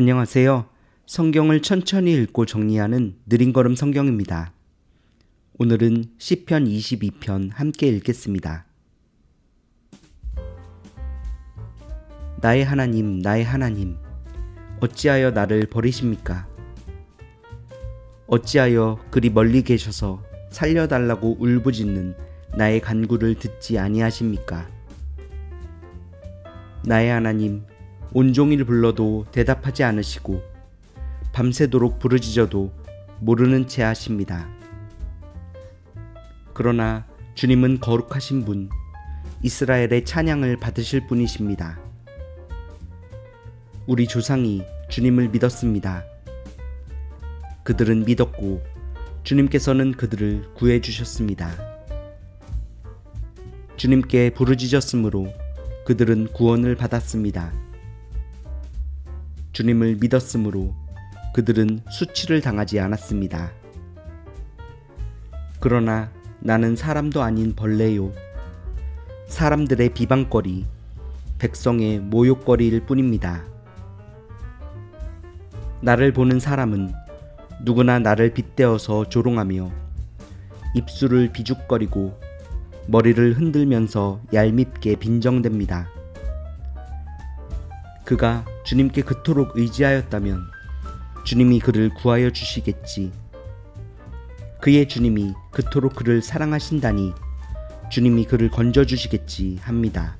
안녕하세요. 성경을 천천히 읽고 정리하는 느린 걸음 성경입니다. 오늘은 시편 22편 함께 읽겠습니다. 나의 하나님, 나의 하나님, 어찌하여 나를 버리십니까? 어찌하여 그리 멀리 계셔서 살려달라고 울부짖는 나의 간구를 듣지 아니하십니까? 나의 하나님, 온종일 불러도 대답하지 않으시고 밤새도록 부르짖어도 모르는 채 하십니다. 그러나 주님은 거룩하신 분, 이스라엘의 찬양을 받으실 분이십니다. 우리 조상이 주님을 믿었습니다. 그들은 믿었고 주님께서는 그들을 구해 주셨습니다. 주님께 부르짖었으므로 그들은 구원을 받았습니다. 주님을 믿었으므로 그들은 수치를 당하지 않았습니다. 그러나 나는 사람도 아닌 벌레요. 사람들의 비방거리, 백성의 모욕거리일 뿐입니다. 나를 보는 사람은 누구나 나를 빗대어서 조롱하며 입술을 비죽거리고 머리를 흔들면서 얄밉게 빈정댑니다. 그가 주님께 그토록 의지하였다면 주님이 그를 구하여 주시겠지. 그의 주님이 그토록 그를 사랑하신다니 주님이 그를 건져 주시겠지 합니다.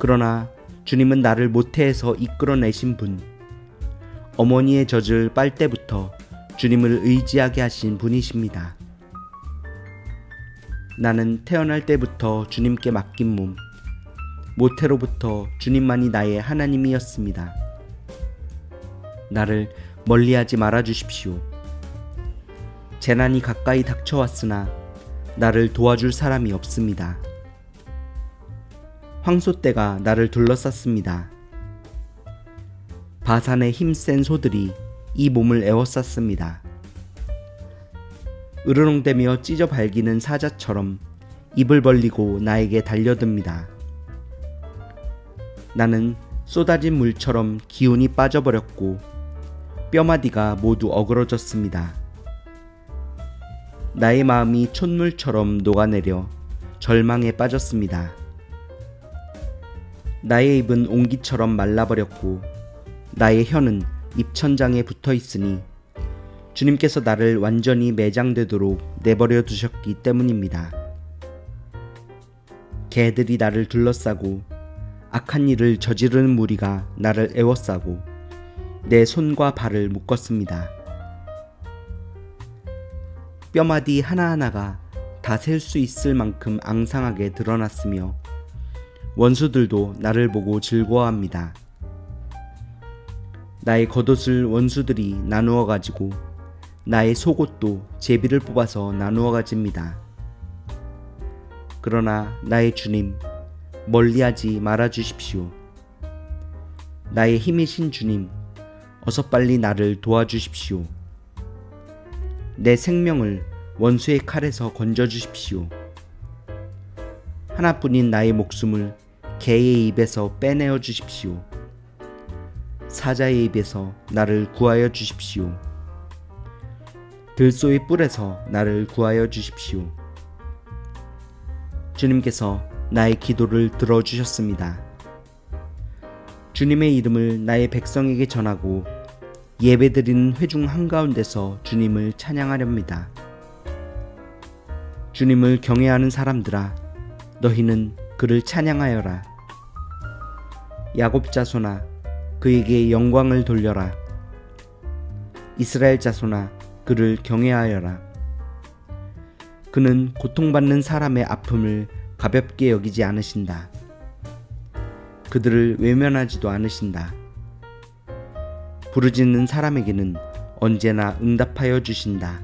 그러나 주님은 나를 모태에서 이끌어내신 분, 어머니의 젖을 빨 때부터 주님을 의지하게 하신 분이십니다. 나는 태어날 때부터 주님께 맡긴 몸, 모태로부터 주님만이 나의 하나님이었습니다. 나를 멀리하지 말아 주십시오. 재난이 가까이 닥쳐왔으나 나를 도와줄 사람이 없습니다. 황소떼가 나를 둘러쌌습니다. 바산의 힘센 소들이 이 몸을 에워쌌습니다. 으르렁대며 찢어 발기는 사자처럼 입을 벌리고 나에게 달려듭니다. 나는 쏟아진 물처럼 기운이 빠져버렸고 뼈마디가 모두 어그러졌습니다. 나의 마음이 촛물처럼 녹아내려 절망에 빠졌습니다. 나의 입은 옹기처럼 말라버렸고 나의 혀는 입천장에 붙어 있으니 주님께서 나를 완전히 매장되도록 내버려 두셨기 때문입니다. 개들이 나를 둘러싸고 악한 일을 저지르는 무리가 나를 애워싸고 내 손과 발을 묶었습니다. 뼈마디 하나하나가 다 셀 수 있을 만큼 앙상하게 드러났으며 원수들도 나를 보고 즐거워합니다. 나의 겉옷을 원수들이 나누어 가지고 나의 속옷도 제비를 뽑아서 나누어 가집니다. 그러나 나의 주님, 멀리하지 말아 주십시오. 나의 힘이신 주님, 어서 빨리 나를 도와주십시오. 내 생명을 원수의 칼에서 건져 주십시오. 하나뿐인 나의 목숨을 개의 입에서 빼내어 주십시오. 사자의 입에서 나를 구하여 주십시오. 들소의 뿔에서 나를 구하여 주십시오. 주님께서 나의 기도를 들어주셨습니다. 주님의 이름을 나의 백성에게 전하고 예배드리는 회중 한가운데서 주님을 찬양하렵니다. 주님을 경외하는 사람들아, 너희는 그를 찬양하여라. 야곱 자손아, 그에게 영광을 돌려라. 이스라엘 자손아, 그를 경외하여라. 그는 고통받는 사람의 아픔을 가볍게 여기지 않으신다. 그들을 외면하지도 않으신다. 부르짖는 사람에게는 언제나 응답하여 주신다.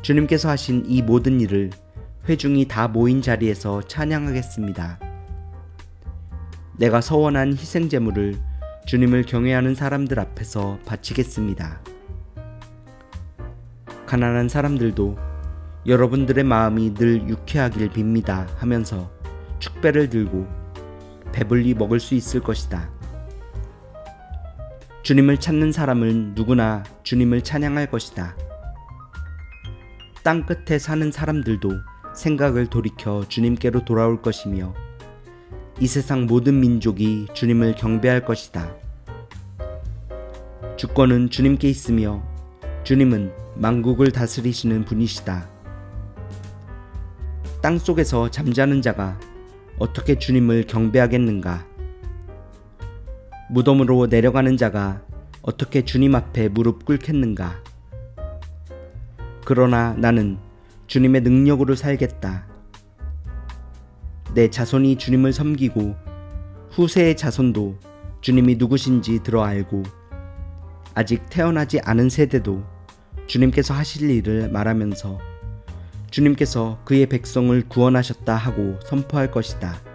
주님께서 하신 이 모든 일을 회중이 다 모인 자리에서 찬양하겠습니다. 내가 서원한 희생 제물을 주님을 경외하는 사람들 앞에서 바치겠습니다. 가난한 사람들도 여러분들의 마음이 늘 유쾌하길 빕니다 하면서 축배를 들고 배불리 먹을 수 있을 것이다. 주님을 찾는 사람은 누구나 주님을 찬양할 것이다. 땅 끝에 사는 사람들도 생각을 돌이켜 주님께로 돌아올 것이며 이 세상 모든 민족이 주님을 경배할 것이다. 주권은 주님께 있으며 주님은 만국을 다스리시는 분이시다. 땅 속에서 잠자는 자가 어떻게 주님을 경배하겠는가? 무덤으로 내려가는 자가 어떻게 주님 앞에 무릎 꿇겠는가? 그러나 나는 주님의 능력으로 살겠다. 내 자손이 주님을 섬기고 후세의 자손도 주님이 누구신지 들어 알고 아직 태어나지 않은 세대도 주님께서 하실 일을 말하면서 주님께서 그의 백성을 구원하셨다 하고 선포할 것이다.